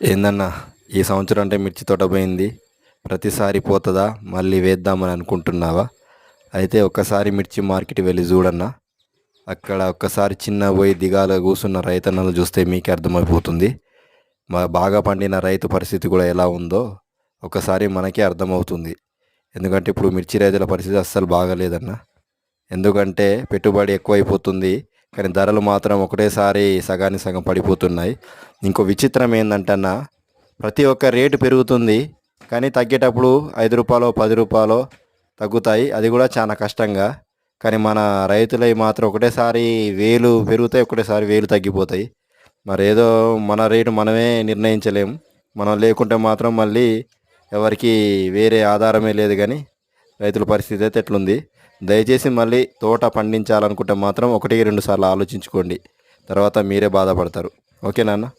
ఏందన్నా ఈ సంవత్సరం అంటే మిర్చి తోట పోయింది. ప్రతిసారి పోతుందా? మళ్ళీ వేద్దామని అనుకుంటున్నావా? అయితే ఒక్కసారి మిర్చి మార్కెట్ వెళ్ళి చూడన్నా. అక్కడ ఒక్కసారి చిన్న పోయి దిగాల కూర్చున్న రైతన్నలు చూస్తే మీకే అర్థమైపోతుంది. బాగా పండిన రైతు పరిస్థితి కూడా ఎలా ఉందో ఒకసారి మనకే అర్థమవుతుంది. ఎందుకంటే ఇప్పుడు మిర్చి రైతుల పరిస్థితి అస్సలు బాగాలేదన్న. ఎందుకంటే పెట్టుబడి ఎక్కువైపోతుంది కానీ ధరలు మాత్రం ఒకటేసారి సగానికి సగం పడిపోతున్నాయి. ఇంకో విచిత్రం ఏంటంటన్నా ప్రతి ఒక్క రేటు పెరుగుతుంది కానీ తగ్గేటప్పుడు ఐదు రూపాయలు పది రూపాయలు తగ్గుతాయి. అది కూడా చాలా కష్టంగా. కానీ మన రైతులవి మాత్రం ఒకటేసారి వేలు పెరుగుతాయి ఒకటేసారి వేలు తగ్గిపోతాయి. మరి ఏదో మన రేటు మనమే నిర్ణయించలేం. మనం లేకుంటే మాత్రం మళ్ళీ ఎవరికి వేరే ఆధారమే లేదు కానీ రైతుల పరిస్థితి అయితే ఎట్లుంది. దయచేసి మళ్ళీ తోట పండించాలనుకుంటే మాత్రం ఒకటి రెండు సార్లు ఆలోచించుకోండి. తర్వాత మీరే బాధపడతారు. ఓకేనా నాన్న